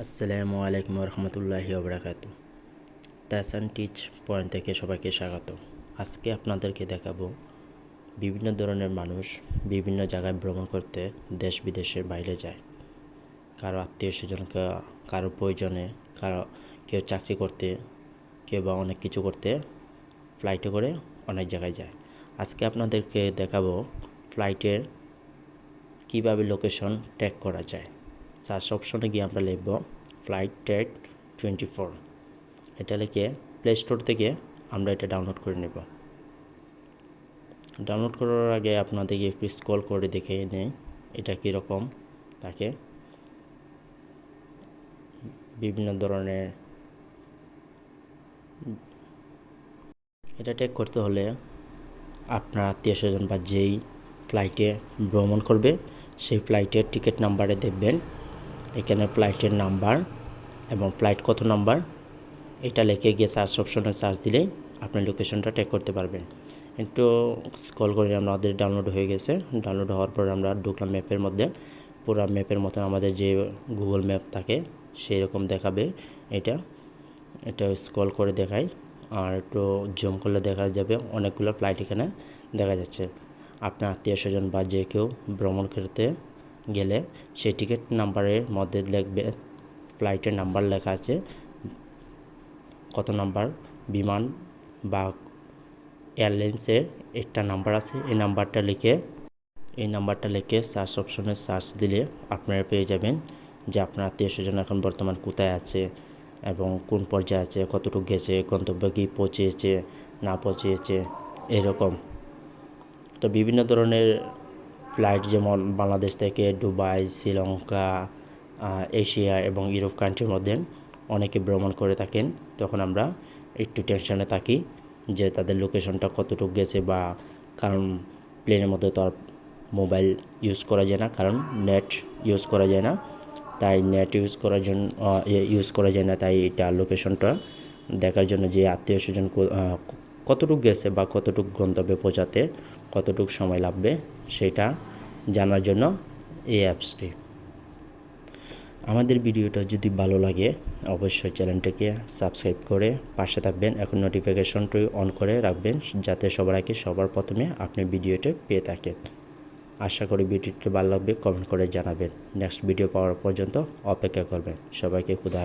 আসসালামু আলাইকুম রহমতুল্লাহি ওবরাকাতু। ট্যাসান টিচ পয়েন্ট থেকে সবাইকে স্বাগত। আজকে আপনাদেরকে দেখাবো বিভিন্ন ধরনের মানুষ বিভিন্ন জায়গায় ভ্রমণ করতে দেশ বিদেশের বাইরে যায়। কারও আত্মীয় স্বজনকে কারও প্রয়োজনে, কারও, কেউ চাকরি করতে, কেউ বা অনেক কিছু করতে ফ্লাইটে করে অনেক জায়গায় যায়। আজকে আপনাদেরকে দেখাবো ফ্লাইটের কীভাবে লোকেশন ট্যাগ করা যায়। সার্চ অপশনে গিয়ে আমরা লিখব ফ্লাইট ট্যাগ টোয়েন্টি ফোর এটা লিখে প্লে স্টোর থেকে আমরা এটা ডাউনলোড করে নেব। ডাউনলোড করার আগে আপনাদেরকে একটু স্কল করে দেখে নেই, এটা কীরকম? তাকে বিভিন্ন ধরনের এটা ট্যাগ করতে হলে আপনার আত্মীয় স্বজন বা যেই ফ্লাইটে ভ্রমণ করবে, সেই ফ্লাইটের টিকিট নাম্বারে দেখবেন। এখানে ফ্লাইটের নাম্বার এবং ফ্লাইট কত নাম্বার এটা লিখে গিয়ে সার্চ অপশনে সার্চ দিলেই আপনি লোকেশনটা ট্যাগ করতে পারবেন। একটু স্কল করে আমাদের ডাউনলোড হয়ে গেছে। ডাউনলোড হওয়ার পর আমরা ঢুকলাম ম্যাপের মধ্যে। পুরো ম্যাপের মতো আমাদের যে গুগল ম্যাপ থাকে সেই রকম দেখাবে এটা। এটা স্কল করে দেখাই। আর একটু জুম করলে দেখা যাবে অনেকগুলো ফ্লাইট এখানে দেখা যাচ্ছে। আপনার আত্মীয় স্বজন বা যে কেউ ভ্রমণ করতে গেলে সেই টিকিট নাম্বারের মধ্যে লিখবে ফ্লাইটের নাম্বার লেখা আছে, কত নাম্বার বিমান বা এয়ারলাইন্সের একটা নাম্বার আছে, এই নাম্বারটা লিখে, এই নাম্বারটা লিখে সার্চ অপশনে সার্চ দিলে আপনারা পেয়ে যাবেন যে আপনার আত্মীয় স্বজন এখন বর্তমান কোথায় আছে এবং কোন পর্যায়ে আছে, কতটুকু গেছে, গন্তব্য কী পৌঁছেছে, না পৌঁছেছে, এরকম। তো বিভিন্ন ধরনের ফ্লাইট যেমন বাংলাদেশ থেকে দুবাই, শ্রীলঙ্কা এশিয়া এবং ইউরোপ কান্ট্রির মধ্যে অনেকে ভ্রমণ করে থাকেন। তখন আমরা একটু টেনশনে থাকি যে তাদের লোকেশনটা কতটুকু গেছে বা কারণ প্লেনের মধ্যে তো আর মোবাইল ইউজ করা যায় না, কারণ নেট ইউজ করা যায় না। তাই নেট ইউজ করার জন্য ইউজ করা যায় না, তাই এটা লোকেশনটা দেখার জন্য যে আত্মীয় স্বজন কতটুকু গেছে বা কতটুকু গন্তব্যে পৌঁছাতে কতটুকু সময় লাগবে সেটা জানার জন্য এই অ্যাপসটি। আমাদের ভিডিওটা যদি ভালো লাগে অবশ্যই চ্যানেলটাকে সাবস্ক্রাইব করে পাশে থাকবেন। এখন নোটিফিকেশনটি অন করে রাখবেন যাতে সবার আগে সবার প্রথমে আপনি ভিডিওটা পেয়ে থাকেন। আশা করি ভিডিওটি ভালো লাগবে কমেন্ট করে জানাবেন। নেক্সট ভিডিও পাওয়ার পর্যন্ত অপেক্ষা করবেন। সবাইকে খুদা